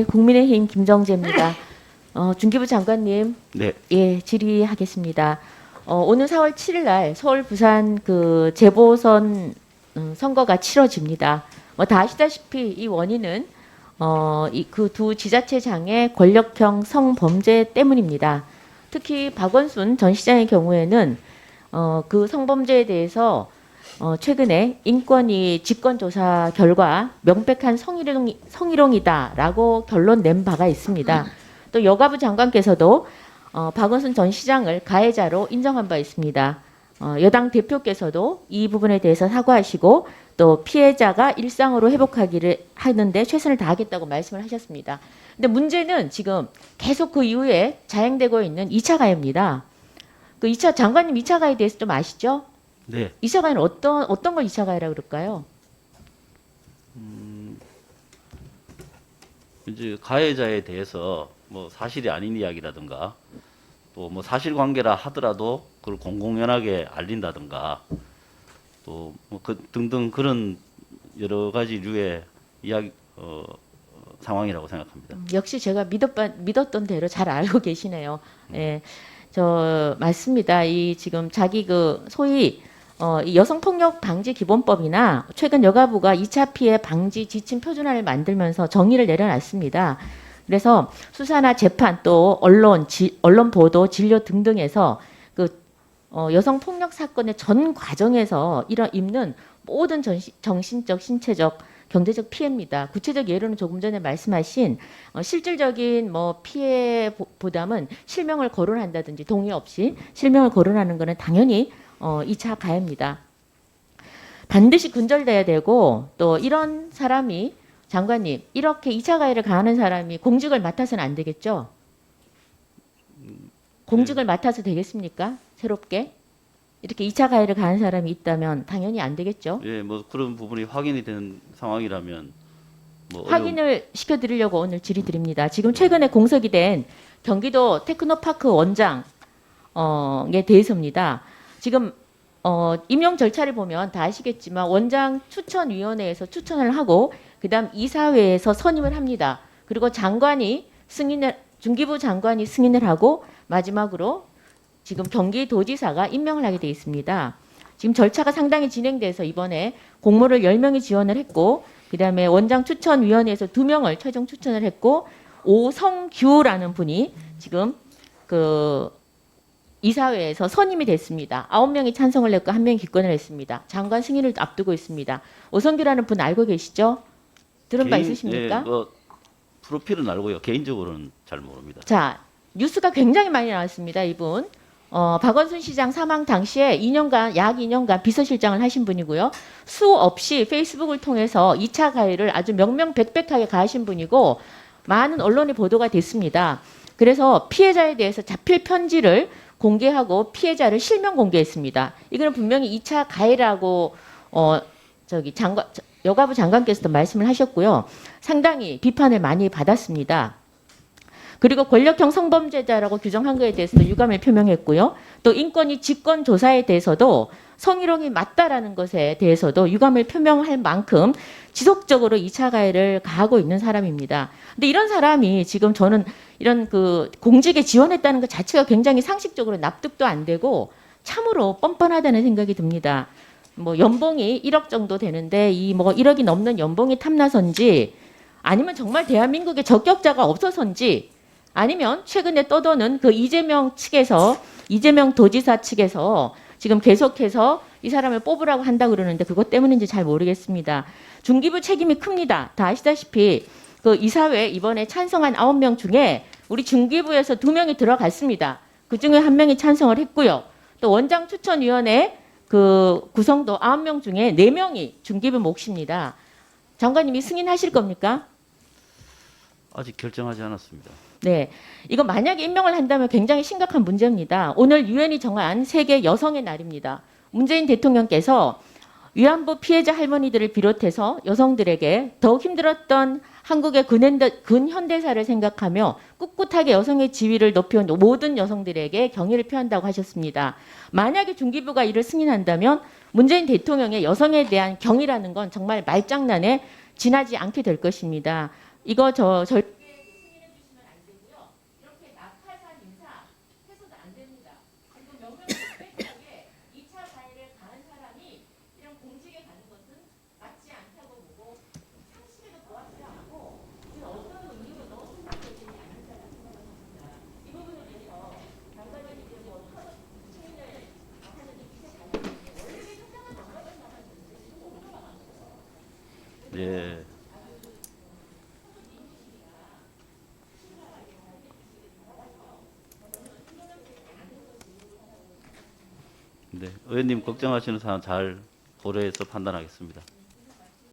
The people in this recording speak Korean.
네, 국민의힘 김정재입니다. 어, 중기부 장관님, 네, 예, 질의하겠습니다. 어, 오늘 4월 7일 날 서울 부산 그 재보선 음, 선거가 치러집니다. 뭐 다 아시다시피 이 원인은 어, 이그두 지자체장의 권력형 성범죄 때문입니다. 특히 박원순 전 시장의 경우에는 어, 그 성범죄에 대해서 어, 최근에 인권위 직권조사 결과 명백한 성희롱, 성희롱이다라고 결론 낸 바가 있습니다. 또 여가부 장관께서도 어, 박원순 전 시장을 가해자로 인정한 바 있습니다. 어, 여당 대표께서도 이 부분에 대해서 사과하시고 또 피해자가 일상으로 회복하기를 하는데 최선을 다하겠다고 말씀을 하셨습니다. 근데 문제는 지금 계속 그 이후에 자행되고 있는 2차 가해입니다. 그 2차 장관님 2차 가해에 대해서 좀 아시죠? 네. 2차 가해는 어떤 어떤 걸 2차 가해라 그럴까요? 이제 가해자에 대해서 뭐 사실이 아닌 이야기라든가 또 뭐 사실관계라 하더라도 그걸 공공연하게 알린다든가 또 뭐 그 등등 그런 여러 가지 류의 이야기 어, 어, 상황이라고 생각합니다. 음, 역시 제가 믿었, 믿었던 대로 잘 알고 계시네요. 예, 저 맞습니다. 이 지금 자기 그 소위 어, 이 여성폭력 방지 기본법이나 최근 여가부가 2차 피해 방지 지침 표준화를 만들면서 정의를 내려놨습니다. 그래서 수사나 재판 또 언론, 지, 언론 보도, 진료 등등에서 그 어, 여성 폭력 사건의 전 과정에서 이런 입는 모든 전시, 정신적, 신체적, 경제적 피해입니다. 구체적 예로는 조금 전에 말씀하신 어, 실질적인 뭐 피해 보- 보담은 실명을 거론한다든지 동의 없이 실명을 거론하는 것은 당연히 어, 2차 가해입니다. 반드시 근절돼야 되고 또 이런 사람이 장관님 이렇게 2차 가해를 가하는 사람이 공직을 맡아서는 안 되겠죠? 공직을 맡아서 되겠습니까? 새롭게 이렇게 2차 가해를 가한 사람이 있다면 당연히 안 되겠죠? 예, 뭐 그런 부분이 확인이 된 상황이라면 뭐 확인을 시켜드리려고 오늘 질의드립니다. 지금 최근에 공석이 된 경기도 테크노파크 원장에 대해서입니다. 지금 어, 임용 절차를 보면 다 아시겠지만 원장 추천위원회에서 추천을 하고 그다음 이사회에서 선임을 합니다. 그리고 장관이 승인을 중기부 장관이 승인을 하고 마지막으로 지금 경기도지사가 임명을 하게 돼 있습니다. 지금 절차가 상당히 진행돼서 이번에 공모를 10명이 지원을 했고 그다음에 원장 추천위원회에서 두 명을 최종 추천을 했고 오성규라는 분이 지금 그 이사회에서 선임이 됐습니다. 아홉 명이 찬성을 했고 한 명이 기권을 했습니다. 장관 승인을 앞두고 있습니다. 오성규라는 분 알고 계시죠? 들은 바 개인- 있으십니까? 예, 뭐 프로필은 알고요. 개인적으로는 잘 모릅니다. 자, 뉴스가 굉장히 많이 나왔습니다. 이분. 어, 박원순 시장 사망 당시에 2년간 약 2년간 비서실장을 하신 분이고요. 수 없이 페이스북을 통해서 2차 가해를 아주 명명백백하게 가하신 분이고 많은 언론에 보도가 됐습니다. 그래서 피해자에 대해서 자필 편지를 공개하고 피해자를 실명 공개했습니다. 이거는 분명히 2차 가해라고 어 저기 장관 여가부 장관께서도 말씀을 하셨고요. 상당히 비판을 많이 받았습니다. 그리고 권력형 성범죄자라고 규정한 것에 대해서도 유감을 표명했고요. 또 인권위 직권 조사에 대해서도 성희롱이 맞다라는 것에 대해서도 유감을 표명할 만큼 지속적으로 2차 가해를 가하고 있는 사람입니다. 근데 이런 사람이 지금 저는 이런 그 공직에 지원했다는 것 자체가 굉장히 상식적으로 납득도 안 되고 참으로 뻔뻔하다는 생각이 듭니다. 뭐 연봉이 1억 정도 되는데 이 뭐 1억이 넘는 연봉이 탐나선지 아니면 정말 대한민국에 적격자가 없어서인지 아니면 최근에 떠도는 그 이재명 측에서 이재명 도지사 측에서 지금 계속해서 이 사람을 뽑으라고 한다 그러는데 그것 때문인지 잘 모르겠습니다. 중기부 책임이 큽니다. 다 아시다시피 그 이사회 이번에 찬성한 아홉 명 중에 우리 중기부에서 두 명이 들어갔습니다. 그 중에 한 명이 찬성을 했고요. 또 원장 추천위원회 그 구성도 아홉 명 중에 네 명이 중기부 몫입니다. 장관님이 승인하실 겁니까? 아직 결정하지 않았습니다. 네. 이거 만약에 임명을 한다면 굉장히 심각한 문제입니다. 오늘 유엔이 정한 세계 여성의 날입니다. 문재인 대통령께서 위안부 피해자 할머니들을 비롯해서 여성들에게 더욱 힘들었던 한국의 근현대, 근현대사를 생각하며 꿋꿋하게 여성의 지위를 높여온 모든 여성들에게 경의를 표한다고 하셨습니다. 만약에 중기부가 이를 승인한다면 문재인 대통령의 여성에 대한 경의라는 건 정말 말장난에 지나지 않게 될 것입니다. 이거 저 절, 네, 의원님 걱정하시는 사안 잘 고려해서 판단하겠습니다.